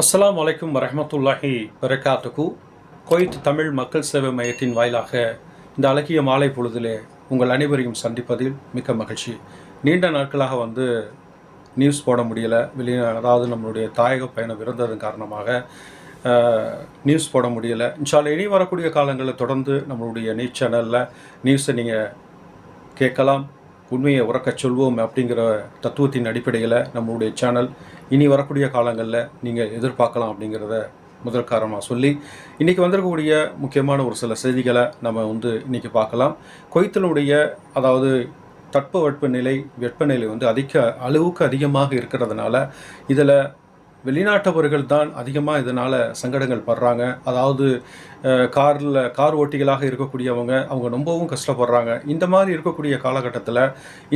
அஸ்லாம் அலைக்கும் வரமத்துல்லாஹி வரகாத்துக்கு. குவைத் தமிழ் மக்கள் சேவை மையத்தின் வாயிலாக இந்த அழகிய மாலை பொழுதிலே உங்கள் அனைவரையும் சந்திப்பதில் மிக்க மகிழ்ச்சி. நீண்ட நாட்களாக வந்து நியூஸ் போட முடியலை. வெளியே அதாவது நம்மளுடைய தாயக பயணம் இருந்ததன் காரணமாக நியூஸ் போட முடியலை. இன்ஷால் இனி வரக்கூடிய காலங்களில் தொடர்ந்து நம்மளுடைய நியூஸ் சேனலில் நியூஸை நீங்கள் கேட்கலாம். உண்மையை உறக்கச் சொல்வோம் அப்படிங்கிற தத்துவத்தின் அடிப்படையில் நம்மளுடைய சேனல் இனி வரக்கூடிய காலங்களில் நீங்கள் எதிர்பார்க்கலாம் அப்படிங்கிறத முதல் காரணமாக சொல்லி இன்றைக்கி வந்திருக்கக்கூடிய முக்கியமான ஒரு சில செய்திகளை நம்ம வந்து இன்றைக்கி பார்க்கலாம். கொய்த்தலுடைய அதாவது தட்பவெட்ப நிலை வெப்பநிலை வந்து அதிக அளவுக்கு அதிகமாக இருக்கிறதுனால இதில் வெளிநாட்டவர்கள் தான் அதிகமாக இதனால் சங்கடங்கள் படுறாங்க. அதாவது காரில் கார் ஓட்டிகளாக இருக்கக்கூடியவங்க அவங்க ரொம்பவும் கஷ்டப்படுறாங்க. இந்த மாதிரி இருக்கக்கூடிய காலகட்டத்தில்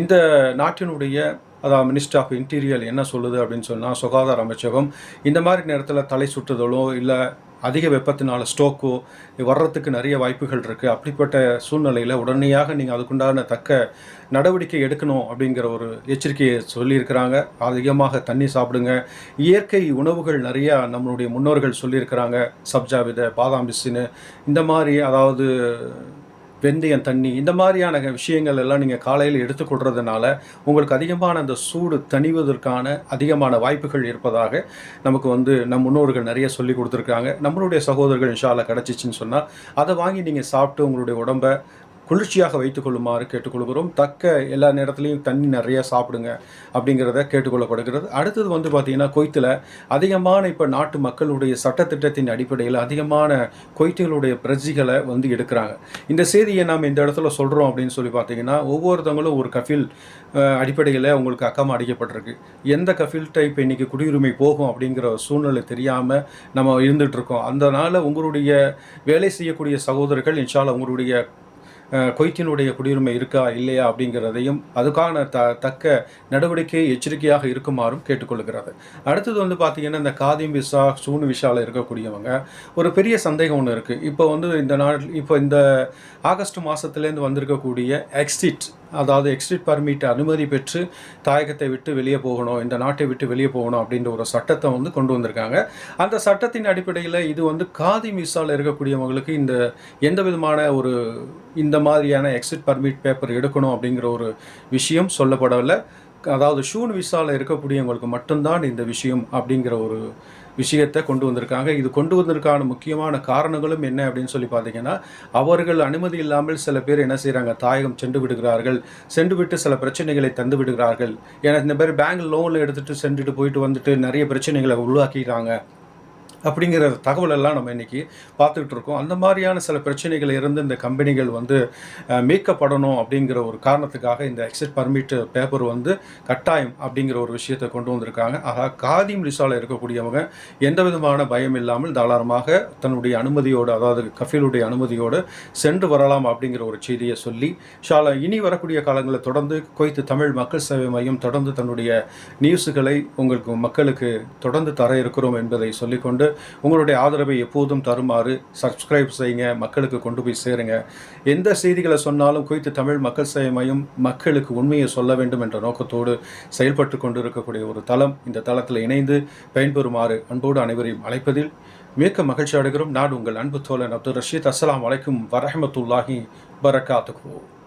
இந்த நாட்டினுடைய அதாவது மினிஸ்டர் ஆஃப் இன்டீரியர் என்ன சொல்லுது அப்படின்னு சொன்னால் சுகாதார அமைச்சகம் இந்த மாதிரி நேரத்தில் தலை சுற்றுதலோ இல்லை அதிக வெப்பத்தினால ஸ்டோக்கோ வர்றதுக்கு நிறைய வாய்ப்புகள் இருக்குது அப்படிப்பட்ட சூழ்நிலையில் உடனடியாக நீங்கள் அதுக்குண்டான தக்க நடவடிக்கை எடுக்கணும் அப்படிங்கிற ஒரு எச்சரிக்கையை சொல்லியிருக்கிறாங்க. அதிகமாக தண்ணி சாப்பிடுங்க. இயற்கை உணவுகள் நிறையா நம்மளுடைய முன்னோர்கள் சொல்லியிருக்கிறாங்க. சப்ஜா விதை பாதாம் பிசின்னு இந்த மாதிரி அதாவது வெந்தயம் தண்ணி இந்த மாதிரியான விஷயங்கள் எல்லாம் நீங்கள் காலையில் எடுத்துக்கொள்றதுனால உங்களுக்கு அதிகமான அந்த சூடு தணிவதற்கான அதிகமான வாய்ப்புகள் இருப்பதாக நமக்கு வந்து நம் முன்னோர்கள் நிறைய சொல்லி கொடுத்துருக்காங்க. நம்மளுடைய சகோதரர்கள் இன்ஷால கிடச்சிச்சின்னு சொன்னால் அதை வாங்கி நீங்கள் சாப்பிட்டு உங்களுடைய உடம்பை குளிர்ச்சியாக வைத்துக்கொள்ளுமாறு கேட்டுக்கொள்கிறோம். தக்க எல்லா நேரத்துலையும் தண்ணி நிறைய சாப்பிடுங்க அப்படிங்கிறத கேட்டுக்கொள்ளப்படுகிறது. அடுத்தது வந்து பார்த்திங்கன்னா கொய்த்தில் அதிகமான இப்போ நாட்டு மக்களுடைய சட்டத்திட்டத்தின் அடிப்படையில் அதிகமான கொய்த்துகளுடைய பிரஜைகளை வந்து எடுக்கிறாங்க. இந்த செய்தியை நாம் இந்த இடத்துல சொல்கிறோம் அப்படின்னு சொல்லி பார்த்தீங்கன்னா ஒவ்வொருத்தவங்களும் ஒரு கஃபில் அடிப்படையில் உங்களுக்கு அக்கம் அடிக்கப்பட்டிருக்கு. எந்த கஃபில் டைப் இன்றைக்கி குடியுரிமை போகும் அப்படிங்கிற சூழ்நிலை தெரியாமல் நம்ம இருந்துகிட்ருக்கோம் அதனால் உங்களுடைய வேலை செய்யக்கூடிய சகோதரர்கள் இன்ஷால் உங்களுடைய கொய்த்தினுடைய குடியுரிமை இருக்கா இல்லையா அப்படிங்கிறதையும் அதுக்கான த தக்க நடவடிக்கை எச்சரிக்கையாக இருக்குமாறும் கேட்டுக்கொள்கிறது. அடுத்தது வந்து பார்த்தீங்கன்னா இந்த காதிம் விசா சூனு விசாவில் இருக்கக்கூடியவங்க ஒரு பெரிய சந்தேகம் ஒன்று இருக்குது இப்போ வந்து இந்த நாள் இப்போ இந்த ஆகஸ்ட் மாதத்துலேருந்து வந்திருக்கக்கூடிய எக்ஸிட் அதாவது எக்ஸிட் பர்மிட் அனுமதி பெற்று தாயகத்தை விட்டு வெளியே போகணும் இந்த நாட்டை விட்டு வெளியே போகணும் அப்படின்ற ஒரு சட்டத்தை வந்து கொண்டு வந்திருக்காங்க. அந்த சட்டத்தின் அடிப்படையில் இது வந்து காதி மிசாவில் இருக்கக்கூடியவங்களுக்கு இந்த எந்த விதமான ஒரு இந்த மாதிரியான எக்ஸிட் பர்மிட் பேப்பர் எடுக்கணும் அப்படிங்கிற ஒரு விஷயம் சொல்லப்படவில்லை. அதாவது ஷூன் விசாவில் இருக்கக்கூடியவங்களுக்கு மட்டும்தான் இந்த விஷயம் அப்படிங்கிற ஒரு விஷயத்தை கொண்டு வந்திருக்காங்க. இது கொண்டு வந்ததற்கான முக்கியமான காரணங்களும் என்ன அப்படின்னு சொல்லி பார்த்தீங்கன்னா அவர்கள் அனுமதி இல்லாமல் சில பேர் என்ன செய்கிறாங்க தாயகம் சென்று விடுகிறார்கள். சென்று விட்டு சில பிரச்சனைகளை தந்து விடுகிறார்கள். ஏன்னா இந்த மாதிரி பேங்க் லோனில் எடுத்துகிட்டு சென்றுட்டு போயிட்டு வந்துட்டு நிறைய பிரச்சனைகளை உருவாக்கிக்கிறாங்க அப்படிங்கிற தகவலெல்லாம் நம்ம இன்னைக்கு பார்த்துக்கிட்டு இருக்கோம். அந்த மாதிரியான சில பிரச்சனைகள் இருந்து இந்த கம்பெனிகள் வந்து மீட்கப்படணும் அப்படிங்கிற ஒரு காரணத்துக்காக இந்த எக்ஸிட் பர்மிட் பேப்பர் வந்து கட்டாயம் அப்படிங்கிற ஒரு விஷயத்தை கொண்டு வந்திருக்காங்க. ஆக காதிம் ரிசால இருக்கக்கூடியவங்க எந்த விதமான பயம் இல்லாமல் தாராளமாக தன்னுடைய அனுமதியோடு அதாவது கஃபீலுடைய அனுமதியோடு சென்று வரலாம் அப்படிங்கிற ஒரு செய்தியை சொல்லி ஷாலா இனி வரக்கூடிய காலங்களில் தொடர்ந்து குவைத்து தமிழ் மக்கள் சேவை மையம் தொடர்ந்து தன்னுடைய நியூஸுகளை உங்களுக்கு மக்களுக்கு தொடர்ந்து தர இருக்கிறோம் என்பதை சொல்லிக்கொண்டு உங்களுடைய ஆதரவை எப்போதும் தருமாறு சப்ஸ்கிரைப் செய்யுங்க மக்களுக்கு கொண்டு போய் சேருங்க. எந்த செய்திகளை சொன்னாலும் குறித்து தமிழ் மக்கள் சேவை மக்களுக்கு உண்மையை சொல்ல வேண்டும் என்ற நோக்கத்தோடு செயல்பட்டு கொண்டு இருக்கக்கூடிய ஒரு தளம் இந்த தளத்தில் இணைந்து பயன்பெறுமாறு அன்போடு அனைவரையும் அழைப்பதில் மிக்க மகிழ்ச்சி அடைகிறோம். நான் உங்கள் அன்பு தோழன் அப்துல் ரஷீத். அஸ்லாம் வலைக்கும் வரஹமத்துல்லாஹி பரக்காத்துக்குவோம்